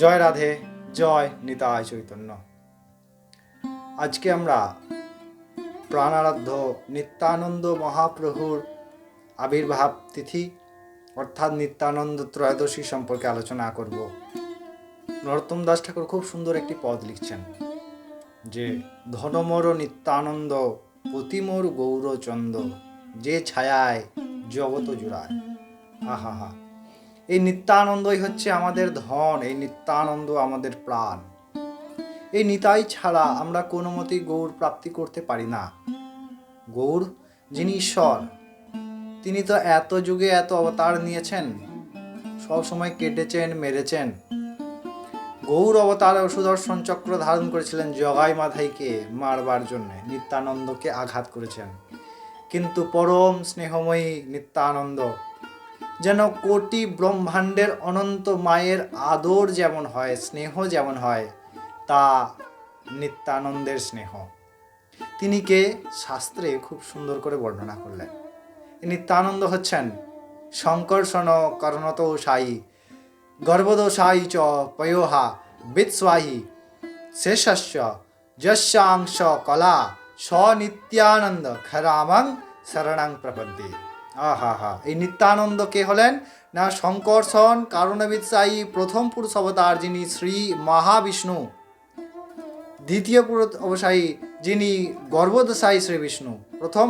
জয় রাধে, জয় নিতাই চৈতন্য। আজকে আমরা প্রাণারাধ্য নিত্যানন্দ মহাপ্রভুর আবির্ভাব তিথি, অর্থাৎ নিত্যানন্দ ত্রয়োদশী সম্পর্কে আলোচনা করব। নরোত্তম দাস ঠাকুর খুব সুন্দর একটি পদ লিখছেন, যে ধনমর নিত্যানন্দ, পতিমোর গৌরচন্দ, যে ছায়ায় জগত জুড়ায়। আহা হা এই নিত্যানন্দই হচ্ছে আমাদের ধন, এই নিত্যানন্দ আমাদের প্রাণ। এই নিতাই ছাড়া আমরা কোনো মতেই গৌর প্রাপ্তি করতে পারি না। গৌর যিনি ঈশ্বর, তিনি তো এত যুগে এত অবতার নিয়েছেন, সব সময় কেটেছেন, মেরেছেন। গৌর অবতার সুদর্শন চক্র ধারণ করেছিলেন জগাই মাধাইকে মারবার জন্য, নিত্যানন্দকে আঘাত করেছেন। কিন্তু পরম স্নেহময়ী নিত্যানন্দ যেন কোটি ব্রহ্মাণ্ডের অনন্ত মায়ের আদর যেমন হয়, স্নেহ যেমন হয়, তা নিত্যানন্দের স্নেহ। তিনি কে? শাস্ত্রে খুব সুন্দর করে বর্ণনা করলেন। নিত্যানন্দ হচ্ছেন শঙ্কর্ষণ করণত সায়ী গর্ভদোষায়ী চ পয়োহা বিৎস্বাহী শেষস্য, যস্যাংশ কলা স নিত্যানন্দ খরামং শরণাং প্রপদ্যে। আহা হা এই নিত্যানন্দ কে হলেন? না শঙ্কর্ষণ কারণবিৎসায়ী প্রথম পুরুষ অবতার যিনি শ্রী মহাবিষ্ণু। দ্বিতীয় পুরুষ অবসায়ী যিনি গর্ভদশায়ী শ্রী বিষ্ণু। প্রথম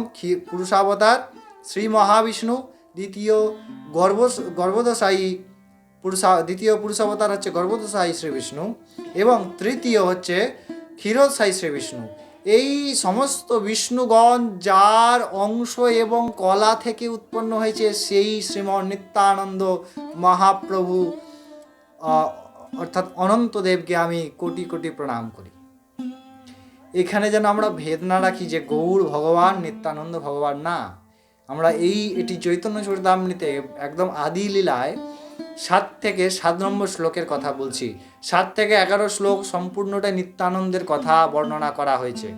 পুরুষাবতার শ্রী মহাবিষ্ণু। দ্বিতীয় গর্ভ গর্ভদশায়ী পুরুষা দ্বিতীয় পুরুষাবতার হচ্ছে গর্ভদশায়ী শ্রী বিষ্ণু এবং তৃতীয় হচ্ছে ক্ষীরোৎসায়ী শ্রী বিষ্ণু। এই সমস্ত বিষ্ণুগণ যার অংশ এবং কলা থেকে উৎপন্ন হয়েছে, সেই শ্রীমন নিত্যানন্দ মহাপ্রভু অর্থাৎ অনন্তদেবকে আমি কোটি কোটি প্রণাম করি। এখানে যেন আমরা ভেদ না রাখি যে গৌর ভগবান, নিত্যানন্দ ভগবান না। আমরা এই, এটি চৈতন্য চরিতামৃতে একদম আদি লীলায় সাত থেকে সাত নম্বর শ্লোকের কথা বলছি। সাত থেকে এগারো শ্লোক সম্পূর্ণটা নিত্যানন্দের কথা বর্ণনা করা হয়েছে।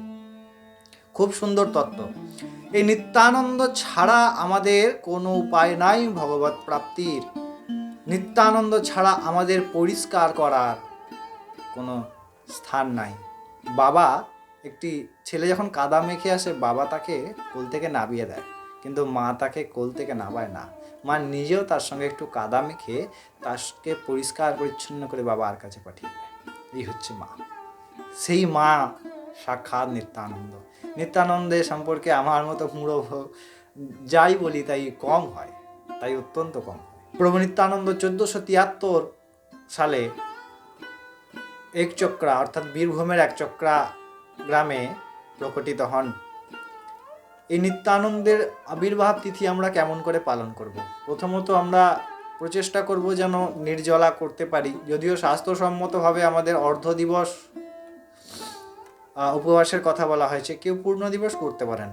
খুব সুন্দর তত্ত্ব। এই নিত্যানন্দ ছাড়া আমাদের কোনো উপায় নাই ভগবত প্রাপ্তির। নিত্যানন্দ ছাড়া আমাদের পরিষ্কার করার কোনো স্থান নাই। বাবা একটি ছেলে যখন কাদা মেখে আসে, বাবা তাকে কোল থেকে নাবিয়ে দেয়। কিন্তু মা তাকে কোল থেকে নামায় না। মা নিজেও তার সঙ্গে একটু কাদা মেখে তাকে পরিষ্কার পরিচ্ছন্ন করে বাবার কাছে পাঠিয়ে দেয়। এই হচ্ছে মা। সেই মা সাক্ষাৎ নিত্যানন্দ। নিত্যানন্দের সম্পর্কে আমার মতো মূঢ় যাই বলি তাই কম হয়, তাই অত্যন্ত কম প্রভু নিত্যানন্দ চোদ্দোশো তিয়াত্তর সালে এক চক্রা, অর্থাৎ বীরভূমের এক চক্রা গ্রামে প্রকটিত হন। এই নিত্যানন্দের আবির্ভাব তিথি আমরা কেমন করে পালন করব। প্রথমত আমরা প্রচেষ্টা করব যেন নির্জলা করতে পারি। যদিও স্বাস্থ্যসম্মতভাবে আমাদের অর্ধ দিবস উপবাসের কথা বলা হয়েছে, কেউ পূর্ণ দিবস করতে পারেন।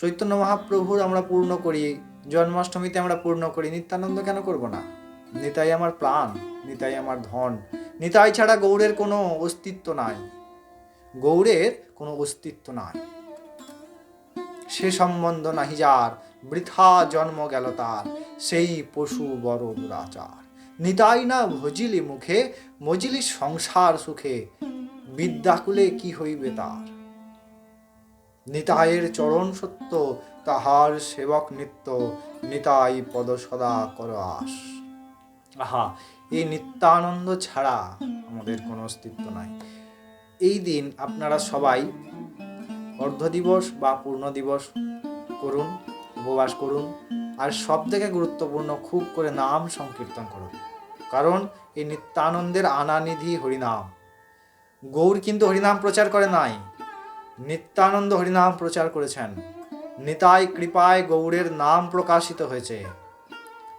চৈতন্য মহাপ্রভুর আমরা পূর্ণ করি, জন্মাষ্টমীতে আমরা পূর্ণ করি, নিত্যানন্দ কেন করব না? নিতাই আমার প্রাণ, নিতাই আমার ধন, নিতাই ছাড়া গৌড়ের কোনো অস্তিত্ব নাই। গৌড়ের কোনো অস্তিত্ব নাই। সে সম্বন্ধ নাহি যার, বৃথা জন্ম গেল তার, সেই পশু বড় দুরাচার। নিতাই না ভজিলি মুখে, মজিলি সংসার সুখে বিদ্যাকুলে কি হইবে তার? নিতায়ের চরণ সত্য, তাহার সেবক নিত্য, নিতাই পদ সদা কর আস আহা এই নিত্যানন্দ ছাড়া আমাদের কোনো অস্তিত্ব নাই। এই দিন আপনারা সবাই অর্ধ দিবস বা পূর্ণ দিবস করুন, উপবাস করুন, আর সব থেকে গুরুত্বপূর্ণ খুব করে নাম সংকীর্তন করুন। কারণ এই নিত্যানন্দের আনানিধি হরিনাম। গৌর কিন্তু হরিনাম প্রচার করে নাই। নিত্যানন্দ হরিনাম প্রচার করেছেন। নিতাই কৃপায় গৌড়ের নাম প্রকাশিত হয়েছে।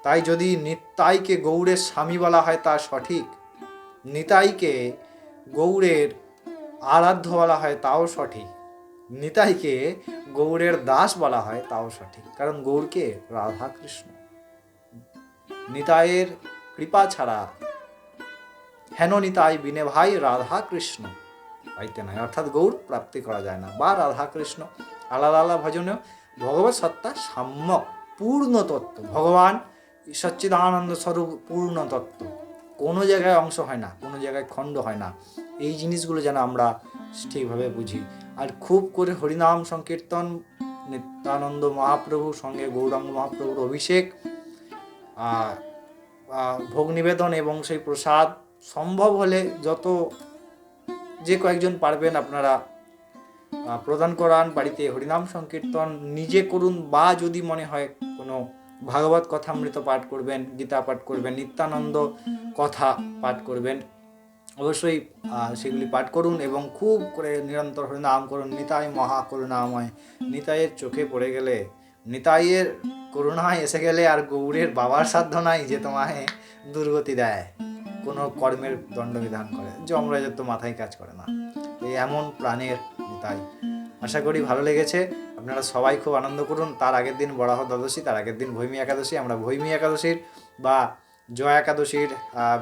তাই যদি নিতাইকে গৌড়ের স্বামী বলা হয় তা সঠিক। নিতাইকে গৌড়ের আরাধ্য বলা হয় তাও সঠিক। নিতাইকে গৌড়ের দাস বলা হয় তাও সঠিক। কারণ গৌরকে রাধা কৃষ্ণ নিতাইয়ের কৃপা ছাড়া হেন নিতাই বিনে ভাই রাধা কৃষ্ণ। পাইতে নাই, অর্থাৎ গৌর প্রাপ্তি করা যায় না। বা রাধা কৃষ্ণ আলাদা আলাদা ভজনেও ভগবত সত্তা সাম্যক পূর্ণ তত্ত্ব। ভগবান সচ্চিদানন্দ স্বরূপ পূর্ণ তত্ত্ব। কোনো জায়গায় অংশ হয় না, কোনো জায়গায় খণ্ড হয় না। এই জিনিসগুলো যেন আমরা ঠিকভাবে বুঝি। আর খুব করে হরিনাম সংকীর্তন, নিত্যানন্দ মহাপ্রভুর সঙ্গে গৌরাঙ্গ মহাপ্রভুর অভিষেক ভোগ নিবেদন এবং সেই প্রসাদ সম্ভব হলে যত যে কয়েকজন পারবেন আপনারা প্রদান করান বাড়িতে হরিনাম সংকীর্তন, নিজে করুন বা যদি মনে হয় কোনো ভাগবত কথামৃত পাঠ করবেন, গীতা পাঠ করবেন, নিত্যানন্দ কথা পাঠ করবেন, অবশ্যই সেগুলি পাঠ করুন এবং খুব করে নিরন্তর হরিনাম করুন। নিতাই মহা করুণাময় নিতাইয়ের চোখে পড়ে গেলে, নিতাইয়ের করুণায় এসে গেলে আর গৌরের বাবার সাধ্য নাই যে তোমায় দুর্গতি দেয়। কোনো কর্মের দণ্ডবিধান করে যমরাজের তো মাথায় কাজ করে না। এই এমন প্রাণের তাই আশা করি ভালো লেগেছে। আপনারা সবাই খুব আনন্দ করুন। তার আগের দিন বরাহ দ্বাদশী, তার আগের দিন ভৈমী একাদশী। আমরা ভৈমী একাদশীর বা জয় একাদশীর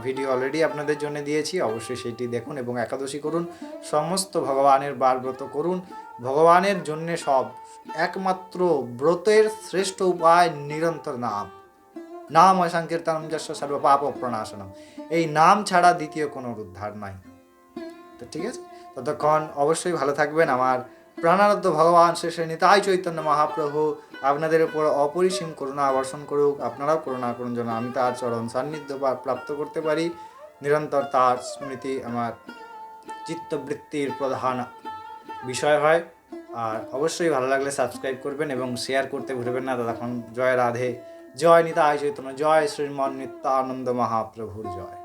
ভিডিও অলরেডি আপনাদের জন্য দিয়েছি। অবশ্যই সেটি দেখুন এবং একাদশী করুন। সমস্ত ভগবানের বার ব্রত করুন। ভগবানের জন্যে সব, একমাত্র ব্রতের শ্রেষ্ঠ উপায় নিরন্তর নাম। নাম সংকীর্তনম যশ সর্ব পাপ প্রণাশনম এই নাম ছাড়া দ্বিতীয় কোনো উদ্ধার নাই। তো ঠিক আছে? ততক্ষণ অবশ্যই ভালো থাকবেন আমার প্রাণারাধ্য ভগবান শেষে নিতাই চৈতন্য মহাপ্রভু। আপনাদের উপর অপরিসীম করুণা বর্ষণ করুক। আপনারাও করুণা করুন যেন আমি তার চরণ সান্নিধ্য বা প্রাপ্ত করতে পারি। নিরন্তর তার স্মৃতি আমার চিত্তবৃত্তির প্রধান বিষয় হয়। আর অবশ্যই ভালো লাগলে সাবস্ক্রাইব করবেন এবং শেয়ার করতে ভুলবেন না। ততক্ষণ জয় রাধে। জয় নিতাই চৈতন্য জয় শ্রীমান নিত্যানন্দ মহাপ্রভুর জয়।